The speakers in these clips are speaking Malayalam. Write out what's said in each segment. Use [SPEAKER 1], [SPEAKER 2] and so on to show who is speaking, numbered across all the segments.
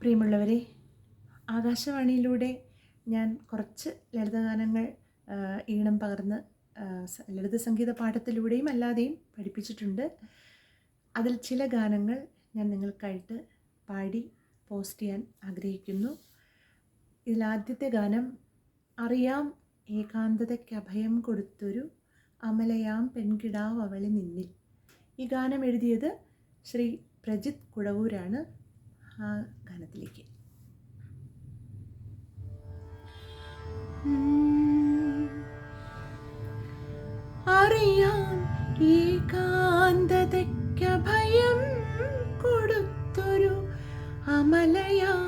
[SPEAKER 1] പ്രിയമുള്ളവരെ ആകാശവാണിയിലൂടെ ഞാൻ കുറച്ച് ലളിതഗാനങ്ങൾ ഈണം പകർന്ന് ലളിത സംഗീത പാഠത്തിലൂടെയും അല്ലാതെയും പഠിപ്പിച്ചിട്ടുണ്ട്. അതിൽ ചില ഗാനങ്ങൾ ഞാൻ നിങ്ങൾക്കായിട്ട് പാടി പോസ്റ്റ് ചെയ്യാൻ ആഗ്രഹിക്കുന്നു. ഇതിലാദ്യത്തെ ഗാനം അറിയാം ഏകാന്തതയ്ക്ക് അഭയം കൊടുത്തൊരു അമലയാം പെൺകിടാവ് അവളെ നിന്നിൽ ഈ ഗാനം എഴുതിയത് ശ്രീ പ്രജിത് കുടവൂരാണ്. ആ ഗാനത്തിലേക്ക്. അറിയാം ഏകാന്തതയ്ക്കഭയം കൊടുത്തൊരു അമലയാം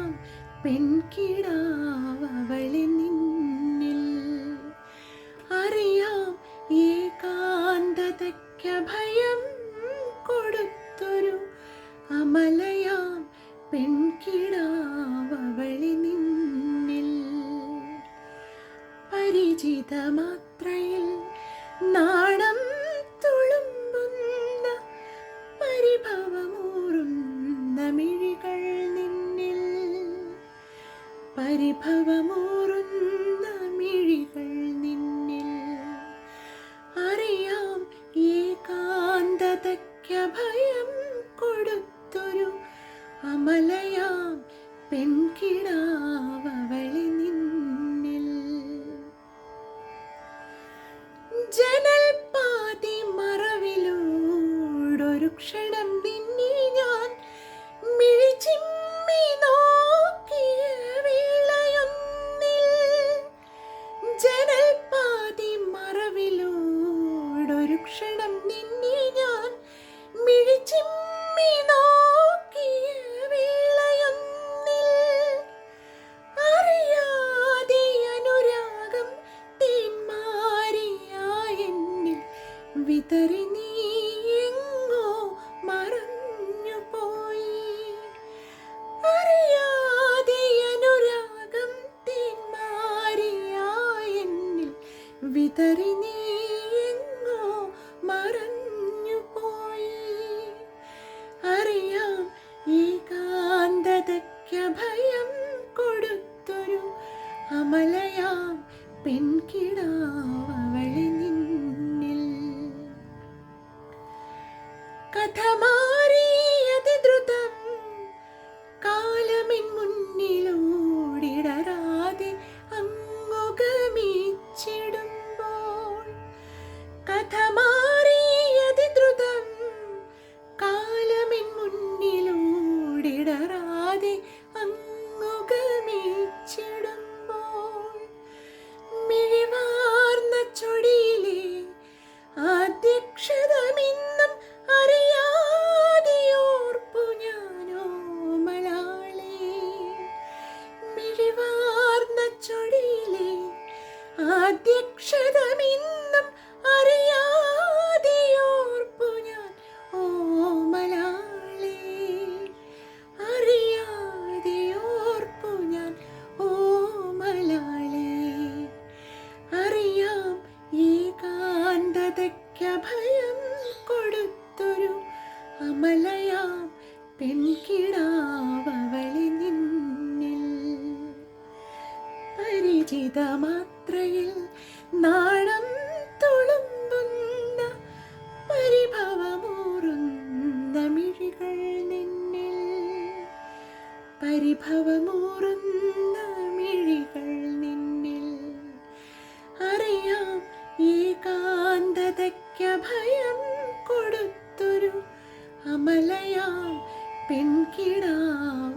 [SPEAKER 1] പെൺകിടാവളി പെൺകിടാവളി നിന്നിൽ. പരിചിതമാത്രയിൽ നാണം തുളുമ്പുന്ന പരിഭവമൂറുന്ന മിഴികൾ നിന്നിൽ. പരിഭവമൂറുന്ന പെൺകിടാവളി നിന്നിൽ. ജനൽ പാതി ക്ഷണം നിന്നെ ഞാൻ. ജനൽ പാതി ക്ഷണം നിന്നെ ഞാൻ. മിഴിച്ചിമ്മി നോക്കിയ വിതറി നീ എങ്ങോ മറഞ്ഞു പോയി. അറിയാം ഏകാന്തതയ്ക്കഭയം കൊടുത്തൊരു അമലയാം പെൺകിടാവളി Dani. പരിചിതമാത്രയിൽ നാണം തുളുമ്പുന്ന പരിഭവമൂറുന്ന മിഴികൾ നിന്നിൽ. പരിഭവമൂറുന്ന മിഴികൾ നിന്നിൽ. അറിയാം ഏകാന്തതയ്ക്കഭയം കൊടുത്തൊരു അമലയാം പെൺകിടാവ